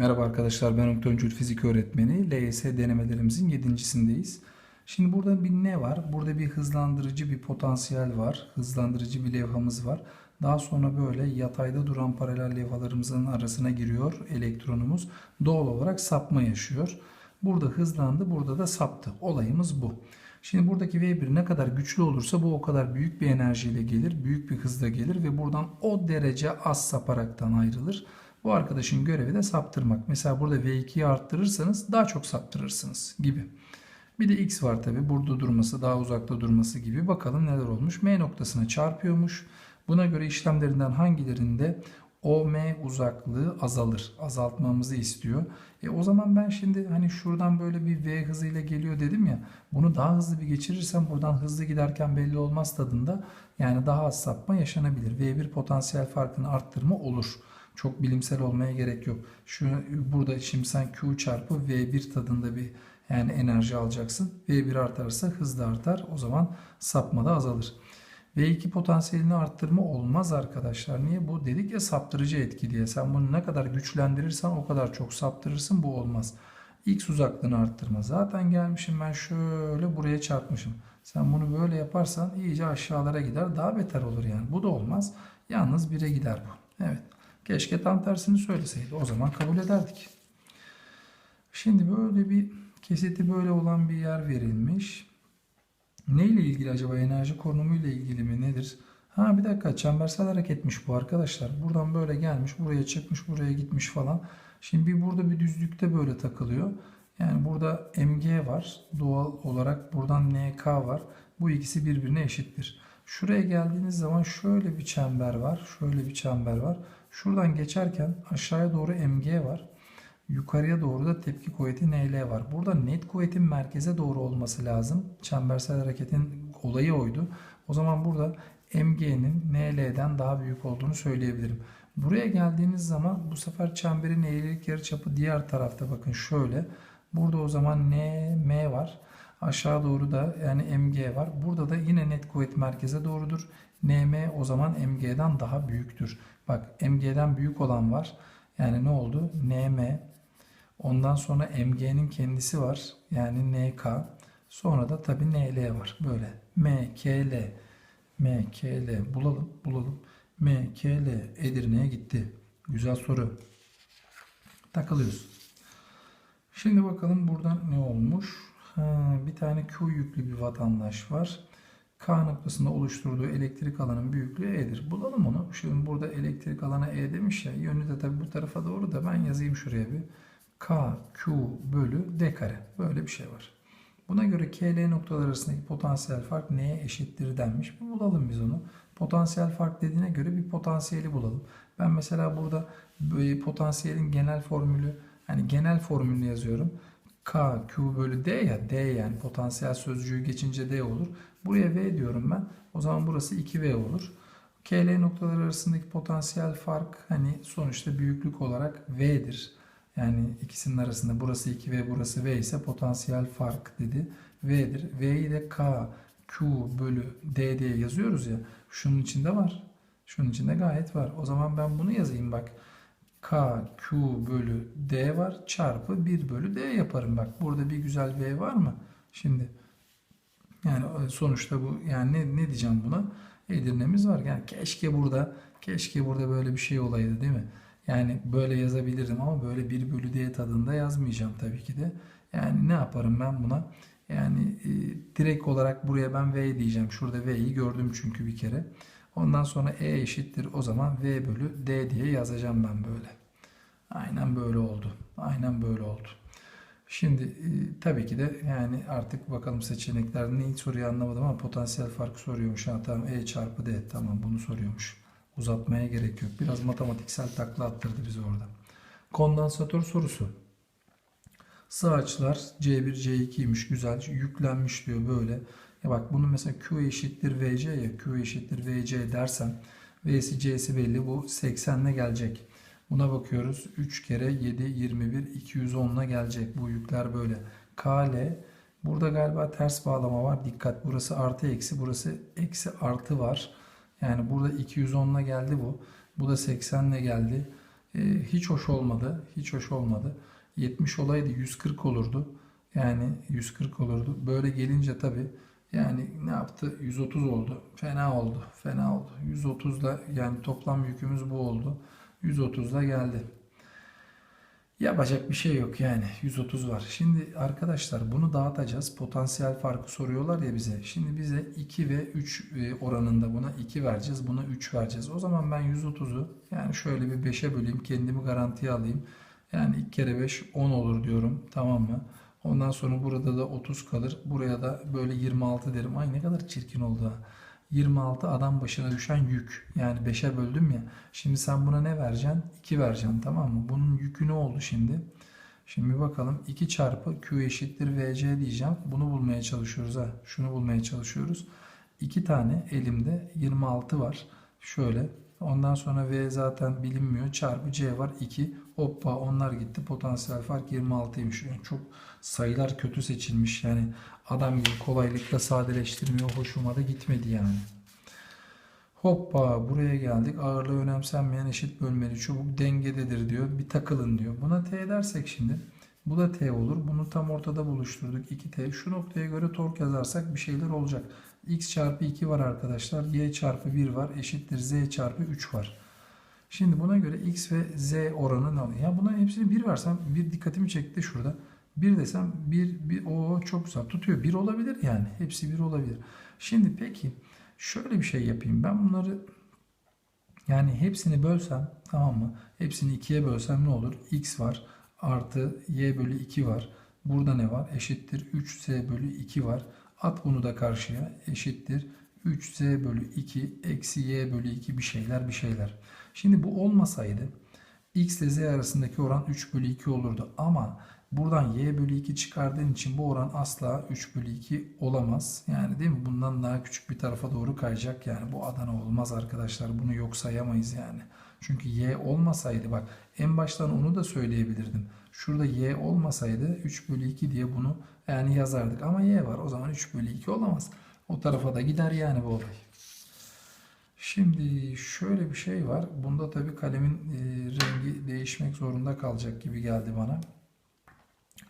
Merhaba arkadaşlar ben Umut Öncül Fizik Öğretmeni. LYS denemelerimizin yedincisindeyiz. Şimdi burada bir ne var? Burada bir hızlandırıcı bir potansiyel var. Hızlandırıcı bir levhamız var. Daha sonra böyle yatayda duran paralel levhalarımızın arasına giriyor elektronumuz. Doğal olarak sapma yaşıyor. Burada hızlandı, burada da saptı. Olayımız bu. Şimdi buradaki V1 ne kadar güçlü olursa bu o kadar büyük bir enerjiyle gelir, büyük bir hızla gelir ve buradan o derece az saparaktan ayrılır. Bu arkadaşın görevi de saptırmak. Mesela burada V2'yi arttırırsanız daha çok saptırırsınız gibi. Bir de X var tabi. Burada durması, daha uzakta durması gibi. Bakalım neler olmuş. M noktasına çarpıyormuş. Buna göre işlemlerinden hangilerinde OM uzaklığı azalır. Azaltmamızı istiyor. E o zaman ben şimdi hani şuradan böyle bir V hızıyla geliyor dedim ya. Bunu daha hızlı bir geçirirsem buradan hızlı giderken belli olmaz tadında. Yani daha az sapma yaşanabilir. V1 potansiyel farkını arttırma olur. Çok bilimsel olmaya gerek yok. Şu burada şimdi sen Q çarpı V1 tadında bir yani enerji alacaksın. V1 artarsa hız da artar. O zaman sapma da azalır. V2 potansiyelini arttırma olmaz arkadaşlar. Niye? Bu dedik ya saptırıcı etki diye. Sen bunu ne kadar güçlendirirsen o kadar çok saptırırsın. Bu olmaz. X uzaklığını arttırma. Zaten gelmişim ben şöyle buraya çarpmışım. Sen bunu böyle yaparsan iyice aşağılara gider. Daha beter olur yani. Bu da olmaz. Yalnız 1'e gider bu. Evet. Keşke tam tersini söyleseydi. O zaman kabul ederdik. Şimdi böyle bir kesiti böyle olan bir yer verilmiş. Ne ile ilgili acaba? Enerji konumu ile ilgili mi? Nedir? Ha bir dakika çembersel hareketmiş bu arkadaşlar. Buradan böyle gelmiş, buraya çıkmış, buraya gitmiş falan. Şimdi bir burada bir düzlükte böyle takılıyor. Yani burada mg var. Doğal olarak buradan nk var. Bu ikisi birbirine eşittir. Şuraya geldiğiniz zaman şöyle bir çember var. Şöyle bir çember var. Şuradan geçerken aşağıya doğru mg var. Yukarıya doğru da tepki kuvveti NL var. Burada net kuvvetin merkeze doğru olması lazım. Çembersel hareketin olayı oydu. O zaman burada mg'nin NL'den daha büyük olduğunu söyleyebilirim. Buraya geldiğiniz zaman bu sefer çemberin eğrilik yarıçapı diğer tarafta bakın şöyle. Burada o zaman nm var. Aşağı doğru da yani mg var. Burada da yine net kuvvet merkeze doğrudur. nm o zaman mg'den daha büyüktür. Bak mg'den büyük olan var. Yani ne oldu? nm Ondan sonra mg'nin kendisi var. Yani nk. Sonra da tabi nl var. Böyle mkl mkl bulalım bulalım. mkl Edirne'ye gitti. Güzel soru. Takılıyoruz. Şimdi bakalım buradan ne olmuş. Bir tane Q yüklü bir vatandaş var. K noktasında oluşturduğu elektrik alanın büyüklüğü E'dir. Bulalım onu. Şimdi burada elektrik alana E demiş ya. Yönü de tabi bu tarafa doğru da ben yazayım şuraya bir. K, Q bölü D kare. Böyle bir şey var. Buna göre K, L noktalar arasındaki potansiyel fark neye eşittir denmiş. Bulalım biz onu. Potansiyel fark dediğine göre bir potansiyeli bulalım. Ben mesela burada potansiyelin genel formülü hani genel formülünü yazıyorum. K, Q bölü D ya D yani potansiyel sözcüğü geçince D olur. Buraya V diyorum ben. O zaman burası 2V olur. K, L noktalar arasındaki potansiyel fark hani sonuçta büyüklük olarak V'dir. Yani ikisinin arasında burası 2 ve burası V ise potansiyel fark dedi. V'dir. V'yi de K, Q bölü D diye yazıyoruz ya. Şunun içinde var. Şunun içinde gayet var. O zaman ben bunu yazayım bak. K, Q bölü D var. Çarpı 1 bölü D yaparım. Bak burada bir güzel V var mı? Şimdi yani sonuçta bu yani ne, ne diyeceğim buna? Edirne'miz var. Yani keşke burada keşke burada böyle bir şey olaydı değil mi? Yani böyle yazabilirdim ama böyle bir bölü d tadında yazmayacağım tabii ki de. Yani ne yaparım ben buna? Yani e, direkt olarak buraya ben v diyeceğim. Şurada v'yi gördüm çünkü bir kere. Ondan sonra e eşittir o zaman v bölü d diye yazacağım ben böyle. Aynen böyle oldu. Aynen böyle oldu. Şimdi e, tabii ki de yani artık bakalım seçenekler neyi soruyu anlamadım ama potansiyel farkı soruyormuş. Ha, tamam e çarpı d tamam bunu soruyormuş. Uzatmaya gerek yok. Biraz matematiksel takla attırdı bizi orada. Kondansatör sorusu. Sağ açılar C1, C2'ymiş. Güzel. Yüklenmiş diyor böyle. Ya bak bunu mesela Q eşittir VC ya. Q eşittir VC dersen V'si C'si belli. Bu 80 ile gelecek. Buna bakıyoruz. 3 kere 7, 21, 210 ile gelecek. Bu yükler böyle. KL. Burada galiba ters bağlama var. Dikkat. Burası artı eksi. Burası eksi artı var. Yani burada 210 ile geldi bu. Bu da 80 ile geldi. e, hiç hoş olmadı. Hiç hoş olmadı. 70 olaydı 140 olurdu. Yani 140 olurdu. Böyle gelince tabii yani ne yaptı? 130 oldu. Fena oldu. Fena oldu. 130'la yani toplam yükümüz bu oldu. 130'la geldi. Yapacak bir şey yok yani 130 var. Şimdi arkadaşlar bunu dağıtacağız. Potansiyel farkı soruyorlar ya bize. Şimdi bize 2 ve 3 e, oranında buna 2 vereceğiz. Buna 3 vereceğiz. O zaman ben 130'u yani şöyle bir 5'e böleyim. Kendimi garantiye alayım. Yani 2 kere 5 10 olur diyorum. Tamam mı? Ondan sonra burada da 30 kalır. Buraya da böyle 26 derim. Ay ne kadar çirkin oldu ha. 26 adam başına düşen yük. Yani 5'e böldüm ya. Şimdi sen buna ne vereceksin? 2 vereceksin tamam mı? Bunun yükü ne oldu şimdi? Şimdi bakalım. 2 çarpı Q eşittir VC diyeceğim. Bunu bulmaya çalışıyoruz ha. Şunu bulmaya çalışıyoruz. 2 tane elimde 26 var. Şöyle. Ondan sonra V zaten bilinmiyor. Çarpı C var 2. Hoppa onlar gitti. Potansiyel fark 26'ymış. Yani çok sayılar kötü seçilmiş. Yani adam gibi kolaylıkla sadeleştirmiyor. Hoşuma da gitmedi yani. Hoppa buraya geldik. Ağırlığı önemsenmeyen eşit bölmeli çubuk dengededir diyor. Bir takılın diyor. Buna T dersek şimdi. Bu da T olur. Bunu tam ortada buluşturduk. 2T. Şu noktaya göre tork yazarsak bir şeyler olacak. X çarpı 2 var arkadaşlar. Y çarpı 1 var. Eşittir Z çarpı 3 var. Şimdi buna göre X ve Z oranı ne oluyor? Ya buna hepsini 1 versem bir dikkatimi çekti şurada. 1 desem 1, 1 o çok güzel tutuyor. 1 olabilir yani. Hepsi 1 olabilir. Şimdi peki şöyle bir şey yapayım. Ben bunları yani hepsini bölsem tamam mı? Hepsini 2'ye bölsem ne olur? X var artı Y bölü 2 var. Burada ne var? Eşittir 3Z bölü 2 var. At bunu da karşıya. Eşittir 3Z bölü 2 eksi Y bölü 2 bir şeyler bir şeyler. Şimdi bu olmasaydı X ile Z arasındaki oran 3 bölü 2 olurdu. Ama buradan Y bölü 2 çıkardığın için bu oran asla 3 bölü 2 olamaz. Yani değil mi? Bundan daha küçük bir tarafa doğru kayacak. Yani bu Adana olmaz arkadaşlar. Bunu yok sayamayız yani. Çünkü Y olmasaydı bak en baştan onu da söyleyebilirdim. Şurada Y olmasaydı 3 bölü 2 diye bunu yani yazardık. Ama Y var o zaman 3 bölü 2 olamaz. O tarafa da gider yani bu olay. Şimdi şöyle bir şey var. Bunda tabii kalemin e, rengi değişmek zorunda kalacak gibi geldi bana.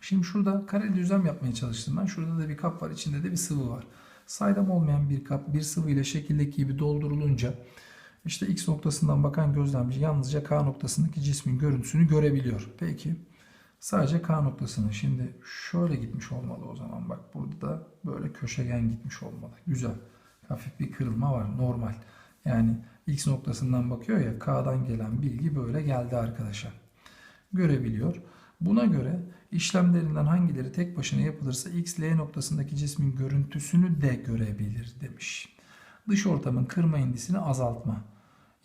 Şimdi şurada kare düzlem yapmaya çalıştım ben. Şurada da bir kap var. içinde de bir sıvı var. Saydam olmayan bir kap bir sıvı ile şekildeki gibi doldurulunca işte X noktasından bakan gözlemci yalnızca K noktasındaki cismin görüntüsünü görebiliyor. Peki sadece K noktasını şimdi şöyle gitmiş olmalı o zaman. Bak burada da böyle köşegen gitmiş olmalı. Güzel. Hafif bir kırılma var. Normal. Yani X noktasından bakıyor ya K'dan gelen bilgi böyle geldi arkadaşa. Görebiliyor. Buna göre işlemlerinden hangileri tek başına yapılırsa X, L noktasındaki cismin görüntüsünü de görebilir demiş. Dış ortamın kırma indisini azaltma.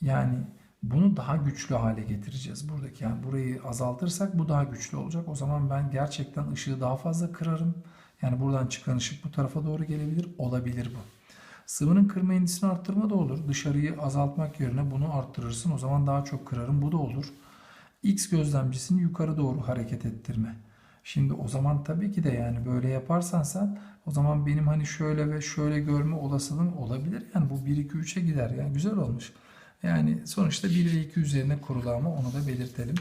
Yani bunu daha güçlü hale getireceğiz buradaki. Yani burayı azaltırsak bu daha güçlü olacak. O zaman ben gerçekten ışığı daha fazla kırarım. Yani buradan çıkan ışık bu tarafa doğru gelebilir. Olabilir bu. Sıvının kırma indisini arttırma da olur. Dışarıyı azaltmak yerine bunu arttırırsın. O zaman daha çok kırarım. Bu da olur. X gözlemcisini yukarı doğru hareket ettirme. Şimdi o zaman tabii ki de yani böyle yaparsan sen o zaman benim hani şöyle ve şöyle görme olasılığım olabilir. Yani bu 1 2 3'e gider. Yani güzel olmuş. Yani sonuçta 1 ve 2 üzerine kurulu ama onu da belirtelim.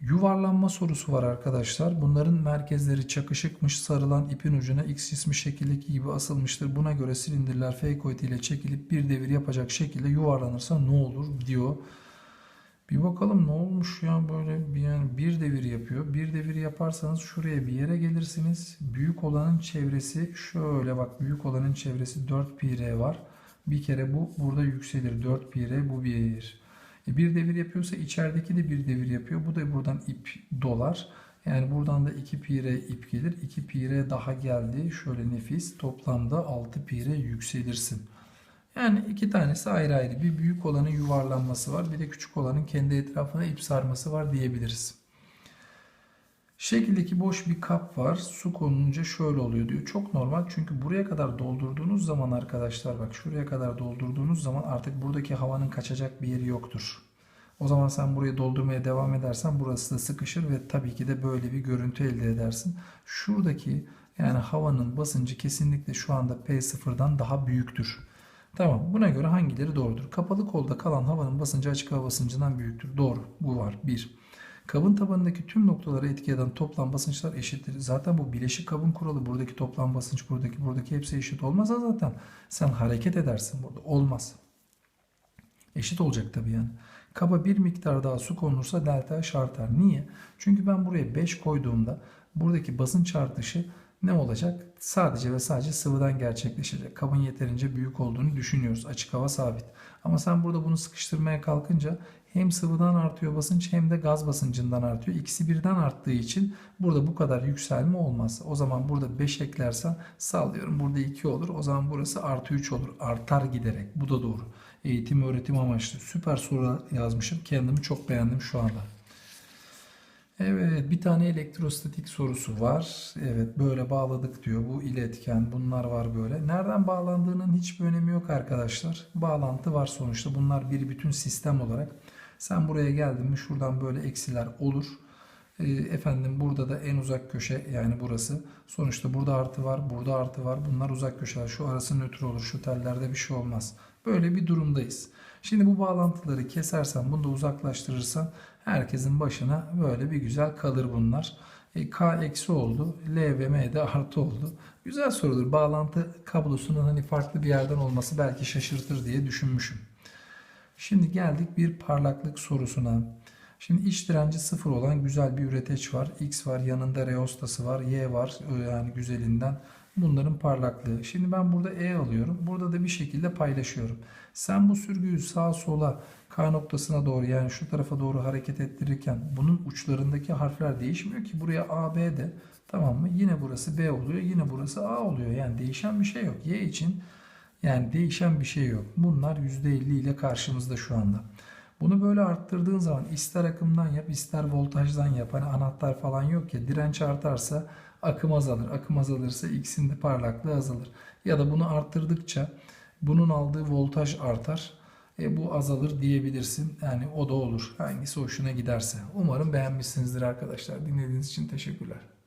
Yuvarlanma sorusu var arkadaşlar. Bunların merkezleri çakışıkmış. Sarılan ipin ucuna X cismi şekildeki gibi asılmıştır. Buna göre silindirler F kuvveti ile çekilip bir devir yapacak şekilde yuvarlanırsa ne olur diyor. Bir bakalım ne olmuş ya böyle bir yani bir devir yapıyor. Bir devir yaparsanız şuraya bir yere gelirsiniz. Büyük olanın çevresi şöyle bak büyük olanın çevresi 4 pi r var. Bir kere bu burada yükselir 4 pi r bu bir. E bir devir yapıyorsa içerideki de bir devir yapıyor. Bu da buradan ip dolar. Yani buradan da 2 pi r ip gelir. 2 pi r daha geldi. Şöyle nefis. Toplamda 6 pi r yükselirsin. Yani iki tanesi ayrı ayrı. Bir büyük olanın yuvarlanması var. Bir de küçük olanın kendi etrafına ip sarması var diyebiliriz. Şekildeki boş bir kap var. Su konulunca şöyle oluyor diyor. Çok normal çünkü buraya kadar doldurduğunuz zaman arkadaşlar bak şuraya kadar doldurduğunuz zaman artık buradaki havanın kaçacak bir yeri yoktur. O zaman sen burayı doldurmaya devam edersen burası da sıkışır ve tabii ki de böyle bir görüntü elde edersin. Şuradaki yani havanın basıncı kesinlikle şu anda P0'dan daha büyüktür. Tamam. Buna göre hangileri doğrudur? Kapalı kolda kalan havanın basıncı açık hava basıncından büyüktür. Doğru. Bu var. 1. Kabın tabanındaki tüm noktalara etki eden toplam basınçlar eşittir. Zaten bu bileşik kabın kuralı buradaki toplam basınç buradaki buradaki hepsi eşit olmazsa zaten sen hareket edersin burada. Olmaz. Eşit olacak tabii yani. Kaba bir miktar daha su konulursa delta H artar. Niye? Çünkü ben buraya 5 koyduğumda buradaki basınç artışı ne olacak? Sadece ve sadece sıvıdan gerçekleşecek. Kabın yeterince büyük olduğunu düşünüyoruz. Açık hava sabit. Ama sen burada bunu sıkıştırmaya kalkınca hem sıvıdan artıyor basınç hem de gaz basıncından artıyor. İkisi birden arttığı için burada bu kadar yükselme olmaz. O zaman burada 5 eklersen sallıyorum burada 2 olur. O zaman burası artı 3 olur. Artar giderek. Bu da doğru. Eğitim öğretim amaçlı. Süper soru yazmışım. Kendimi çok beğendim şu anda. Evet bir tane elektrostatik sorusu var. Evet böyle bağladık diyor. Bu iletken bunlar var böyle. Nereden bağlandığının hiçbir önemi yok arkadaşlar. Bağlantı var sonuçta. Bunlar bir bütün sistem olarak. Sen buraya geldin mi şuradan böyle eksiler olur. Ee, efendim burada da en uzak köşe yani burası. Sonuçta burada artı var, burada artı var. Bunlar uzak köşeler. Şu arası nötr olur. Şu tellerde bir şey olmaz. Böyle bir durumdayız. Şimdi bu bağlantıları kesersen, bunu da uzaklaştırırsan herkesin başına böyle bir güzel kalır bunlar. E, K eksi oldu. L ve M de artı oldu. Güzel sorudur. Bağlantı kablosunun hani farklı bir yerden olması belki şaşırtır diye düşünmüşüm. Şimdi geldik bir parlaklık sorusuna. Şimdi iç direnci sıfır olan güzel bir üreteç var. X var, yanında reostası var, Y var yani güzelinden. Bunların parlaklığı. Şimdi ben burada E alıyorum. Burada da bir şekilde paylaşıyorum. Sen bu sürgüyü sağa sola K noktasına doğru yani şu tarafa doğru hareket ettirirken bunun uçlarındaki harfler değişmiyor ki. Buraya A, B de tamam mı? Yine burası B oluyor. Yine burası A oluyor. Yani değişen bir şey yok. Y için yani değişen bir şey yok. Bunlar %50 ile karşımızda şu anda. Bunu böyle arttırdığın zaman ister akımdan yap ister voltajdan yap. Hani anahtar falan yok ya direnç artarsa akım azalır. Akım azalırsa X'in de parlaklığı azalır. Ya da bunu arttırdıkça bunun aldığı voltaj artar. E, bu azalır diyebilirsin. Yani o da olur. Hangisi hoşuna giderse. Umarım beğenmişsinizdir arkadaşlar. Dinlediğiniz için teşekkürler.